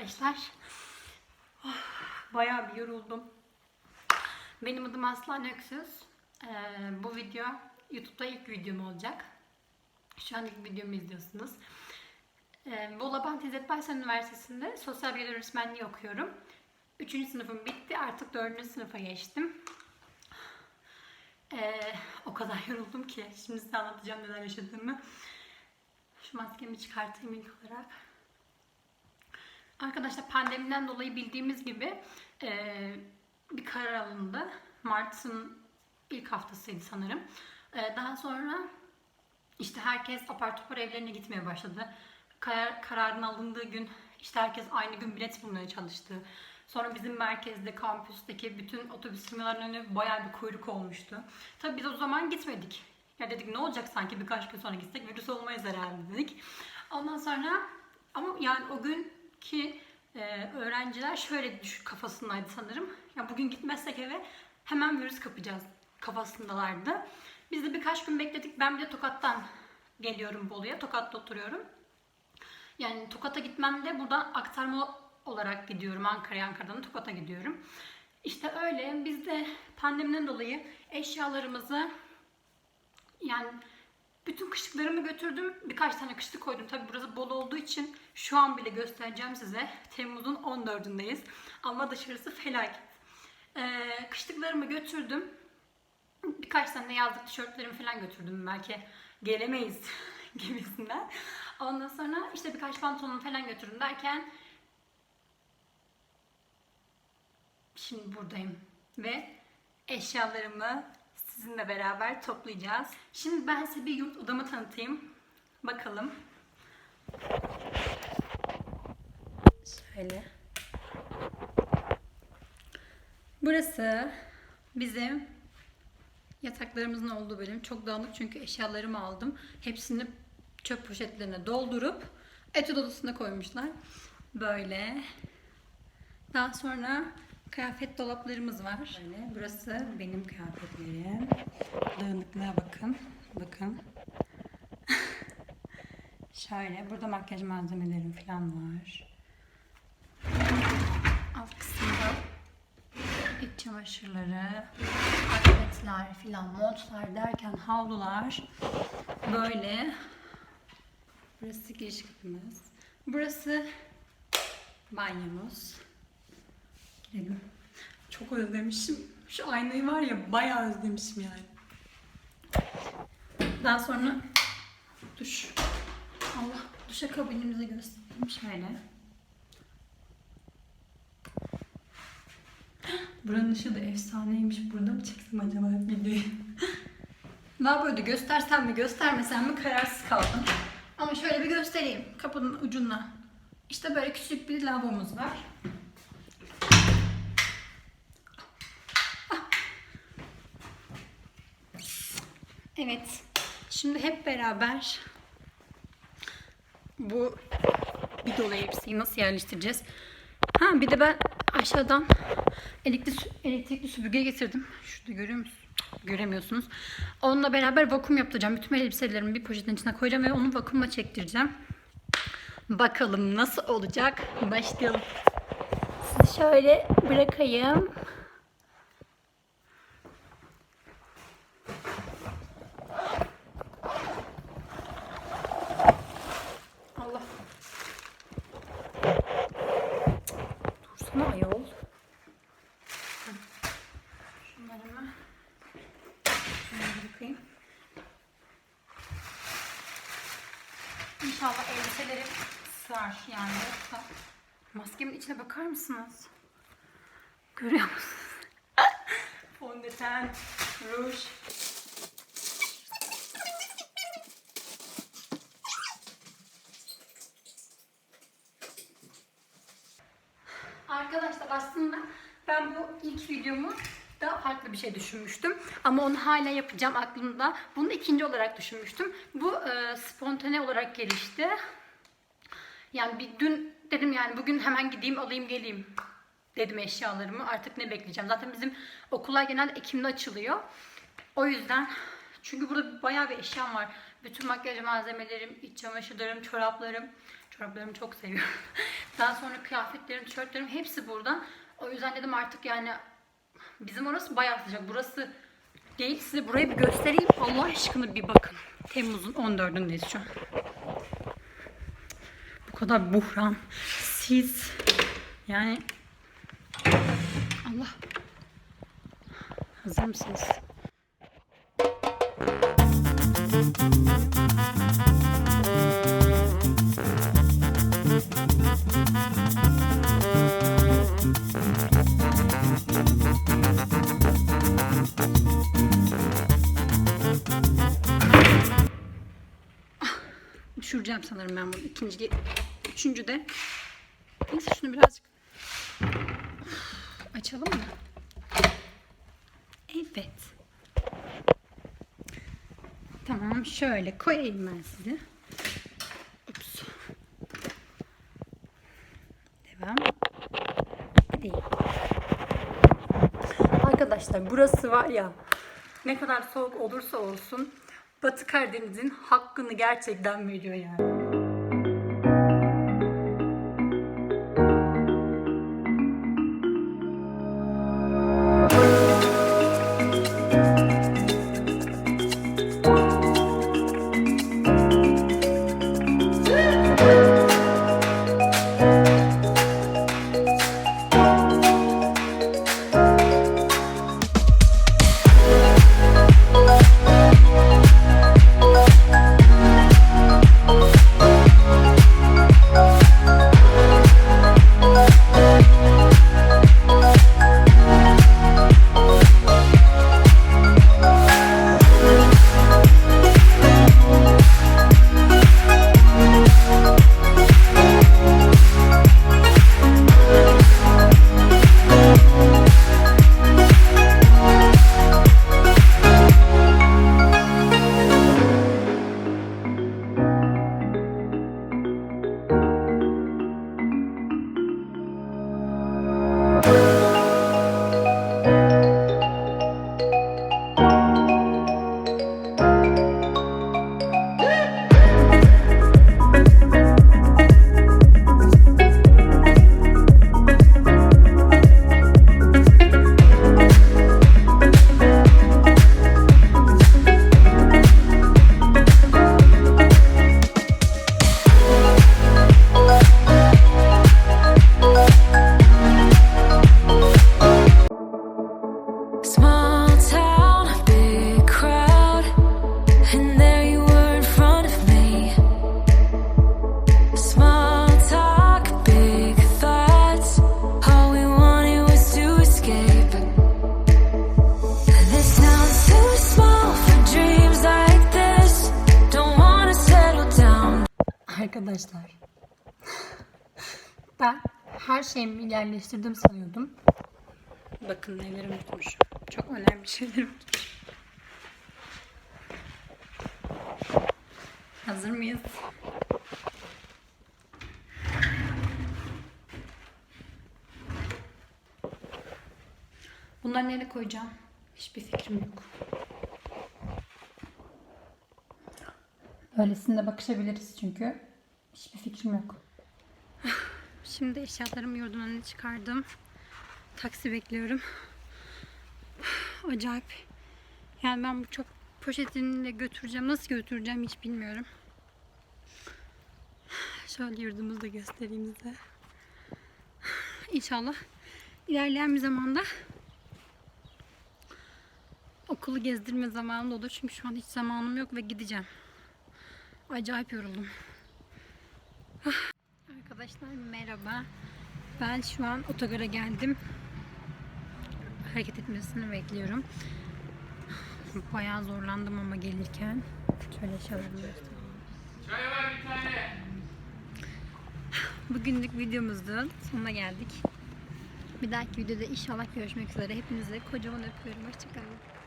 Arkadaşlar. Oh, bayağı bir yoruldum. Benim adım Aslan Öksüz. Ee, bu video YouTube'da ilk videom olacak. Şu an ilk videomu izliyorsunuz. Ee, Bolu Abant İzzet Baysal Üniversitesi'nde sosyal bilgiler öğretmenliği okuyorum. Üçüncü sınıfım bitti. Artık dördüncü sınıfa geçtim. Ee, o kadar yoruldum ki. Şimdi size anlatacağım neler yaşadığımı. Şu maskemi çıkartayım ilk olarak. Arkadaşlar pandemiden dolayı bildiğimiz gibi e, bir karar alındı. Mart'ın ilk haftasıydı sanırım. E, daha sonra işte herkes apar topar evlerine gitmeye başladı. Karar, kararın alındığı gün işte herkes aynı gün bilet bulmaya çalıştı. Sonra bizim merkezde, kampüsteki bütün otobüs firmalarının önüne bayağı bir kuyruk olmuştu. Tabii biz o zaman gitmedik. Ya dedik ne olacak sanki birkaç gün sonra gitsek virüs olmayız herhalde dedik. Ondan sonra ama yani o günkü e, öğrenciler şöyle düş kafasındaydı sanırım. Ya bugün gitmezsek eve hemen virüs kapacağız kafasındalardı. Biz de birkaç gün bekledik. Ben bir de Tokat'tan geliyorum Bolu'ya. Tokat'ta oturuyorum. Yani Tokat'a gitmem de buradan aktarma olarak gidiyorum. Ankara'ya, Ankara'dan Tokat'a gidiyorum. İşte öyle. Biz de pandemiden dolayı eşyalarımızı yani bütün kışlıklarımı götürdüm. Birkaç tane kışlık koydum. Tabi burası bol olduğu için şu an bile göstereceğim size. Temmuz'un 14'ündeyiz. Ama dışarısı felaket. Ee, kışlıklarımı götürdüm. Birkaç tane yazlık tişörtlerimi falan götürdüm. Belki gelemeyiz gibisinden. Ondan sonra işte birkaç pantolon falan götürdüm derken şimdi buradayım. Ve eşyalarımı sizinle beraber toplayacağız. Şimdi ben size bir yurt odamı tanıtayım. Bakalım. Şöyle. Burası bizim yataklarımızın olduğu bölüm. Çok dağınık çünkü eşyalarımı aldım. Hepsini çöp poşetlerine doldurup etüt odasına koymuşlar. Böyle. Daha sonra kıyafet dolaplarımız var. Böyle. Burası benim kıyafetlerim. Dağınıklığa bakın. Bakın. Şöyle. Burada makyaj malzemelerim falan var. Alt kısımda iç çamaşırları, atletler filan, montlar derken havlular böyle. Burası giriş kapımız. Burası banyomuz. Çok özlemişim. Şu aynayı var ya bayağı özlemişim yani. Daha sonra duş. Allah duşa kabinimizi göstereyim şöyle. Buranın ışığı da efsaneymiş. Burada mı çeksem acaba videoyu? Daha böyle göstersem mi göstermesem mi kararsız kaldım. Ama şöyle bir göstereyim kapının ucuna. İşte böyle küçük bir lavabomuz var. Evet. Şimdi hep beraber bu bir dolu elbiseyi nasıl yerleştireceğiz? Ha bir de ben aşağıdan elektrikli, elektrikli süpürge getirdim. Şurada görüyor musunuz? Göremiyorsunuz. Onunla beraber vakum yaptıracağım. Bütün elbiselerimi bir poşetin içine koyacağım ve onu vakumla çektireceğim. Bakalım nasıl olacak? Başlayalım. Sizi şöyle bırakayım. Yıkayayım. İnşallah elbiselerim sığar yani yoksa. Maskemin içine bakar mısınız? Görüyor musunuz? Fondöten, ruj. Arkadaşlar aslında ben bu ilk videomu da farklı bir şey düşünmüştüm. Ama onu hala yapacağım aklımda. Bunu ikinci olarak düşünmüştüm. Bu e, spontane olarak gelişti. Yani bir dün dedim yani bugün hemen gideyim alayım geleyim dedim eşyalarımı. Artık ne bekleyeceğim. Zaten bizim okullar genelde Ekim'de açılıyor. O yüzden çünkü burada bayağı bir eşyam var. Bütün makyaj malzemelerim, iç çamaşırlarım, çoraplarım. Çoraplarımı çok seviyorum. Daha sonra kıyafetlerim, tişörtlerim hepsi burada. O yüzden dedim artık yani bizim orası bayağı sıcak. Burası değil. Size burayı bir göstereyim. Allah aşkına bir bakın. Temmuz'un 14'ündeyiz şu an. Bu kadar buhran. Siz yani Allah. Hazır mısınız? Düşüreceğim sanırım ben bunu. İkinci, üçüncü de. Neyse şunu birazcık açalım mı? Evet. Tamam şöyle koyayım ben size. Ups. Devam. Değil. Arkadaşlar burası var ya ne kadar soğuk olursa olsun Batı Karadeniz'in hakkını gerçekten veriyor yani. Arkadaşlar ben her şeyimi yerleştirdim sanıyordum. Bakın neleri unutmuşum. Çok önemli şeyler unutmuşum. Hazır mıyız? Bunları nereye koyacağım? Hiçbir fikrim yok. Öylesinde bakışabiliriz çünkü. Hiçbir fikrim yok. Şimdi eşyalarımı yurdun önüne çıkardım. Taksi bekliyorum. Acayip. Yani ben bu çok poşetinle götüreceğim. Nasıl götüreceğim hiç bilmiyorum. Şöyle yurdumuzu da göstereyim size. İnşallah ilerleyen bir zamanda okulu gezdirme zamanım olur. Çünkü şu an hiç zamanım yok ve gideceğim. Acayip yoruldum. Arkadaşlar merhaba. Ben şu an otogara geldim. Hareket etmesini bekliyorum. Bayağı zorlandım ama gelirken. Şöyle eşyalarımı göstereyim. Bugünlük videomuzun sonuna geldik. Bir dahaki videoda inşallah görüşmek üzere. Hepinize kocaman öpüyorum. Hoşçakalın.